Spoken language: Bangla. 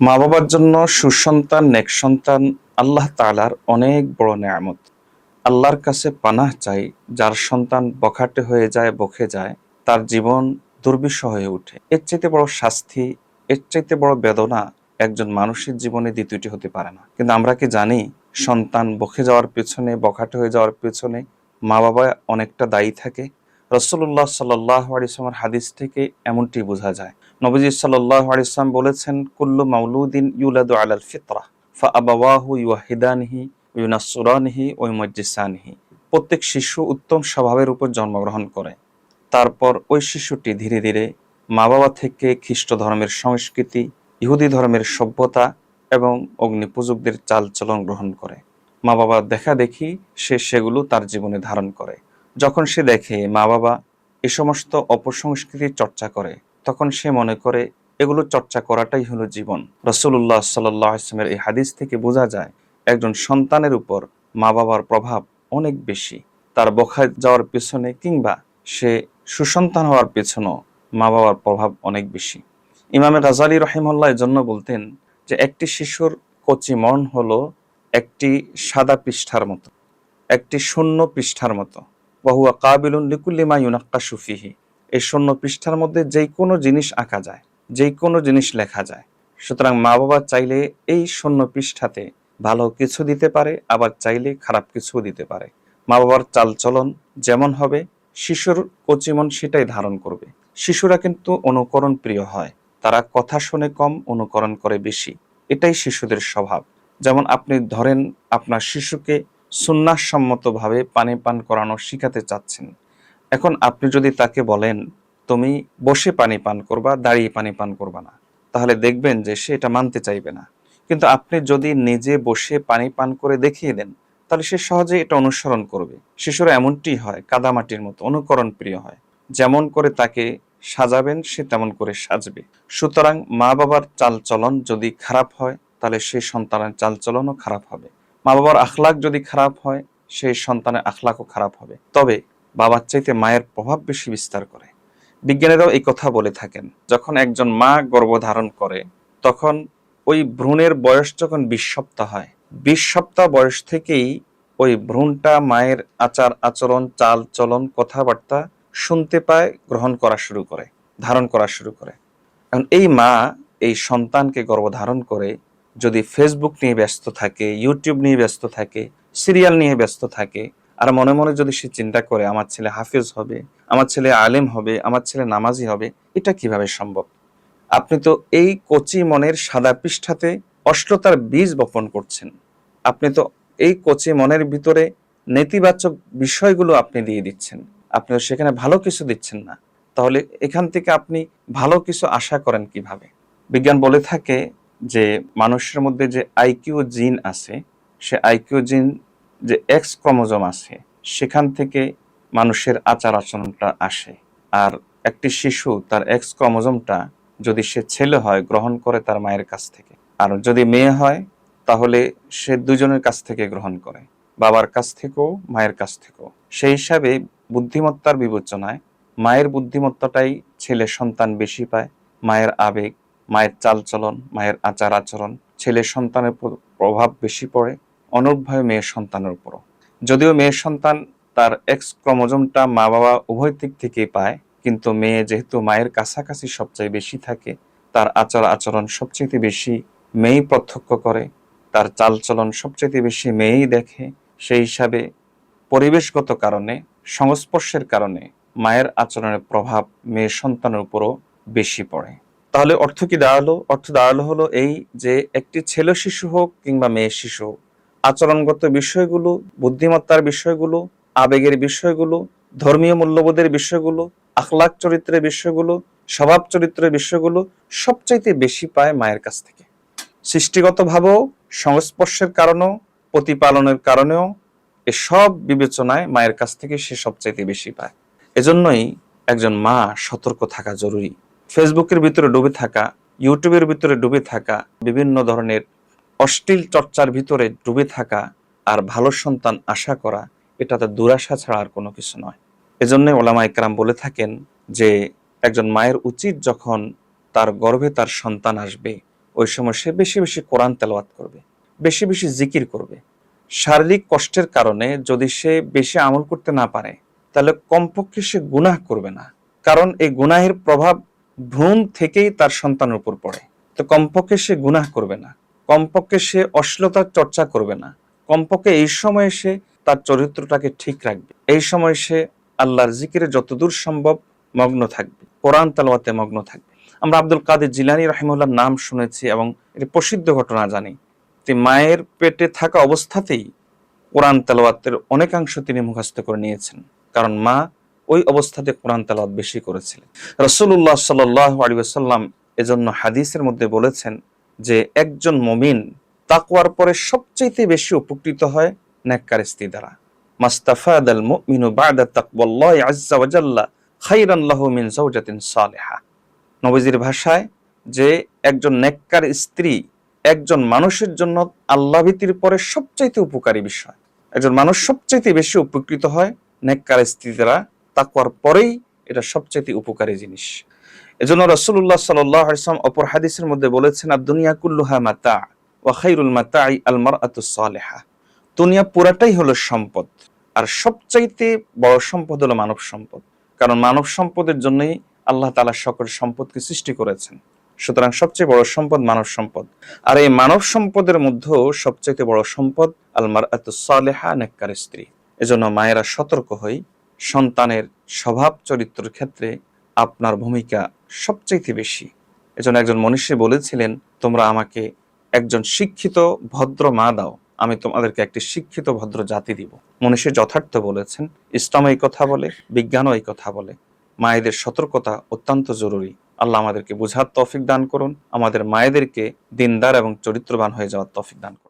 মা বাবার জন্য সুসন্তান, নেক সন্তান আল্লাহ তালার অনেক বড় নেয়ামত। আল্লাহর কাছে পানাহ চাই, যার সন্তান বখাটে হয়ে যায় বকে যায়, তার জীবন দুর্বিষহ হয়ে ওঠে। এর চাইতে বড় শাস্তি, এর চাইতে বড় বেদনা একজন মানুষের জীবনে দ্বিতীয়টি হতে পারে না। কিন্তু আমরা কি জানি, সন্তান বকে যাওয়ার পেছনে, বখাটে হয়ে যাওয়ার পেছনে মা বাবা অনেকটা দায়ী থাকে? রসুল্লাহ সাল্লাহ হাদিস থেকে এমনটি বোঝা যায়। নবজি সাল্লাহ বলেছেন, কুল্লু মাউলুদ্দিন ইউলাদু আলাল ফিতরা, ফা আবাওয়াহু ইউহিদানহি ইউনাসুরানহি ও মজ্জিসানহি প্রত্যেক শিশু উত্তম স্বভাবের উপর জন্মগ্রহণ করে। তারপর ওই শিশুটি ধীরে ধীরে মা বাবা থেকে খ্রিস্ট ধর্মের সংস্কৃতি, ইহুদি ধর্মের সভ্যতা এবং অগ্নিপূজকদের চালচলন গ্রহণ করে। মা বাবা দেখা দেখি সে সেগুলো তার জীবনে ধারণ করে। যখন সে দেখে মা বাবা এ সমস্ত অপসংস্কৃতির চর্চা করে, তখন সে মনে করে, এগুলো চর্চা করাটাই হলো জীবন। রসুল্লাহ সাল্লামের এই হাদিস থেকে বোঝা যায়, একজন সন্তানের উপর মা বাবার প্রভাব অনেক বেশি। তার বখা যাওয়ার পেছনে কিংবা সে সুসন্তান হওয়ার পেছনেও মা বাবার প্রভাব অনেক বেশি। ইমামে গাজালি রহিমুল্লাহ জন্য বলতেন যে, একটি শিশুর কচি মন হলো একটি সাদা পৃষ্ঠার মতো, একটি শূন্য পৃষ্ঠার মতো। বহুয়া কাবিলুন লিকুল্লিমা ইউনাক্কা সুফিহি এই শূন্য পৃষ্ঠার মধ্যে যেই কোনো জিনিস আঁকা যায় যেই কোনো জিনিস লেখা যায়। সুতরাং মা বাবা চাইলে এই শূন্য পৃষ্ঠাতে ভালো কিছু দিতে পারে, আবার চাইলে খারাপ কিছুও দিতে পারে। মা বাবার চালচলন যেমন হবে, শিশুর কচিমন সেটাই ধারণ করবে। শিশুরা কিন্তু অনুকরণ প্রিয় হয়, তারা কথা শুনে কম, অনুকরণ করে বেশি। এটাই শিশুদের স্বভাব। যেমন আপনি ধরেন, আপনার শিশুকে সুন্নাসম্মতভাবে পানি পান করানো শিখাতে চাচ্ছেন। এখন আপনি যদি তাকে বলেন, তুমি বসে পানি পান করবা, দাঁড়িয়ে পানি পান করবা না। তাহলে দেখবেন যে সে এটা মানতে চাইবে না। কিন্তু আপনি যদি নিজে বসে পানি পান করে দেখিয়ে দেন, তাহলে সে সহজে এটা অনুসরণ করবে। শিশুরা এমনটি হয়, কাদামাটির মতো অনুকরণ প্রিয় হয়। যেমন করে তাকে সাজাবেন, সে তেমন করে সাজবে। সুতরাং মা বাবার চালচলন যদি খারাপ হয়, তাহলে সে সন্তানের চালচলনও খারাপ হবে। মা বাবার আখলাক যদি খারাপ হয়, সেই সন্তানের আখলাকও খারাপ হবে। তবে বাবার চাইতে মায়ের প্রভাব বেশি বিস্তার করে। বিজ্ঞানীরাও এই কথা বলে থাকেন, যখন একজন মা গর্ভধারণ করে, তখন ওই ভ্রূণের বয়স যখন বিশ সপ্তাহ হয়, বিশ সপ্তাহ বয়স থেকেই ওই ভ্রূণটা মায়ের আচার, আচরণ, চাল চলন, কথাবার্তা শুনতে পায়, গ্রহণ করা শুরু করে, ধারণ করা শুরু করে। এখন এই মা এই সন্তানকে গর্ভধারণ করে যদি ফেসবুক নিয়ে ব্যস্ত থাকে ইউটিউব নিয়ে ব্যস্ত থাকে, সিরিয়াল নিয়ে ব্যস্ত থাকে, আর মনে মনে যদি সে চিন্তা করে, আমার ছেলে হাফেজ হবে, আমার ছেলে আলেম হবে, আমার ছেলে নামাজি হবে এটা কীভাবে সম্ভব? আপনি তো এই কচি মনের সাদা পৃষ্ঠাতে অশ্লতার বীজ বপন করছেন। আপনি তো এই কচি মনের ভিতরে নেতিবাচক বিষয়গুলো আপনি দিয়ে দিচ্ছেন। আপনি তো সেখানে ভালো কিছু দিচ্ছেন না। তাহলে এখান থেকে আপনি ভালো কিছু আশা করেন কীভাবে? বিজ্ঞান বলে থাকে যে মানুষের মধ্যে যে আইকিউ জিন আছে, সে আইকিউ জিন যে এক্স ক্রোমোজোম আছে, সেখান থেকে মানুষের আচার আচরণটা আসে। আর একটি শিশু তার এক্স ক্রোমোজোমটা যদি সে ছেলে হয়, গ্রহণ করে তার মায়ের কাছ থেকে। আর যদি মেয়ে হয়, তাহলে সে দুজনের কাছ থেকে গ্রহণ করে, বাবার কাছ থেকেও, মায়ের কাছ থেকেও। সেই হিসাবে বুদ্ধিমত্তার বিবেচনায় মায়ের বুদ্ধিমত্তাটাই ছেলে সন্তান বেশি পায়, মায়ের আবেগ মায়ের চালচলন, মায়ের আচার আচরণ, ছেলে সন্তানের প্রভাব বেশি পড়ে অনুরূপভাবে মেয়ের সন্তানের উপরও। যদিও মেয়ের সন্তান তার এক্স ক্রোমোজোমটা মা বাবা উভয় দিক থেকেই পায়, কিন্তু মেয়ে যেহেতু মায়ের কাছাকাছি সবচেয়ে বেশি থাকে, তার আচার আচরণ সবচেয়ে বেশি মেয়েই প্রত্যক্ষ করে, তার চালচলন সবচেয়ে বেশি মেয়েই দেখে, সেই হিসাবে পরিবেশগত কারণে, সংস্পর্শের কারণে মায়ের আচরণের প্রভাব মেয়ের সন্তানের উপরও বেশি পড়ে। তাহলে অর্থ কি দাঁড়াল? অর্থ দাঁড়াল হলো এই যে একটি ছেলে শিশু হোক কিংবা মেয়ে শিশু হোক, আচরণগত বিষয়গুলো, বুদ্ধিমত্তার বিষয়গুলো, আবেগের বিষয়গুলো, ধর্মীয় মূল্যবোধের বিষয়গুলো আখলাক চরিত্রের বিষয়গুলো, স্বভাব চরিত্রের বিষয়গুলো সবচাইতে বেশি পায় মায়ের কাছ থেকে। সৃষ্টিগতভাবেও সংস্পর্শের কারণেও, প্রতিপালনের কারণেও এসব বিবেচনায় মায়ের কাছ থেকে সে সবচাইতে বেশি পায়। এজন্যই একজন মা সতর্ক থাকা জরুরি। ফেসবুকের ভিতরে ডুবে থাকা, ইউটিউবের ভিতরে ডুবে থাকা, বিভিন্ন ধরনের অশ্লীল চর্চার ভিতরে ডুবে থাকা আর ভালো সন্তান আশা করা এটা তার দুরাশা ছাড়া আর কোনো কিছু নয়। এজন্য ওলামা ইকরাম বলে থাকেন যে, একজন মায়ের উচিত যখন তার গর্ভে তার সন্তান আসবে, ওই সময় সে বেশি বেশি কোরআন তেলাওয়াত করবে, বেশি বেশি জিকির করবে। শারীরিক কষ্টের কারণে যদি সে বেশি আমল করতে না পারে, তাহলে কমপক্ষে সে গুনাহ করবে না। কারণ এই গুনাহের প্রভাব ভ্রূণ থেকেই তার সন্তানের উপর পড়ে। তো কমপক্ষে সে গুনাহ করবে না। কমপক্ষে সে অশ্লীলতার চর্চা করবে না। কমপক্ষে এই সময়ে সে তার চরিত্রটাকে ঠিক রাখবে। এই সময় সে আল্লাহর জিকিরে যতদূর সম্ভব মগ্ন থাকবে। কোরআন তালাওয়াতে মগ্ন থাকবে। আমরা আব্দুল কাদের জিলানি রহিমুল্লাহর নাম শুনেছি এবং এটি প্রসিদ্ধ ঘটনা জানি। যে মায়ের পেটে থাকা অবস্থাতেই কোরআন তেলাওয়াতের অনেকাংশ তিনি মুখস্থ করে নিয়েছেন। কারণ মা ওই অবস্থাতে কোরআন তেলাওয়াত বেশি করেছিলেন। রসুল্লাহ সাল্লাম এজন্য হাদিসের মধ্যে বলেছেন যে, একজন মমিন তাকওয়ার পরে সবচাইতে বেশি উপকৃত হয় নেককার স্ত্রী দ্বারা ভাষায় যে, একজন নেককার স্ত্রী একজন মানুষের জন্য আল্লাহ ভীতির পরে সবচাইতে উপকারী বিষয়। একজন মানুষ সবচাইতে বেশি উপকৃত হয় নেককার স্ত্রী দ্বারা তাকওয়ার পরেই এটা সবচাইতে উপকারী জিনিস। এজন্য আলাইহি ওয়াসাল্লাম অপর হাদিসের মধ্যে বলেছেন দুনিয়া কুল্লুহা মাতা ওয়া খাইরুল মাতাই আল মারআতুস সালিহা। দুনিয়া পুরাটাই হলো সম্পদ, আর সবচাইতে বড় সম্পদ হলো মানব সম্পদ। কারণ মানব সম্পদের জন্যই আল্লাহ তাআলা সকল সম্পদকে সৃষ্টি করেছেন। সুতরাং সবচেয়ে বড় সম্পদ মানব সম্পদ। আর এই মানব সম্পদের মধ্যেও সবচাইতে বড় সম্পদ আল মারআতুস সালিহা, নেককার স্ত্রী। এজন্য মায়েরা সতর্ক হই সন্তানের স্বভাব চরিত্রের ক্ষেত্রে আপনার ভূমিকা সবচাইতে বেশি। এজন্য একজন মনীষী বলেছিলেন, তোমরা আমাকে একজন শিক্ষিত ভদ্র মা দাও, আমি তোমাদেরকে একটি শিক্ষিত ভদ্র জাতি দিব। মনীষী যথার্থ বলেছেন ইসলাম এই কথা বলে, বিজ্ঞানও এই কথা বলে। মায়েদের সতর্কতা অত্যন্ত জরুরি। আল্লাহ আমাদেরকে বুঝার তৌফিক দান করুন। আমাদের মায়েদেরকে দিনদার এবং চরিত্রবান হয়ে যাওয়ার তৌফিক দান করুন।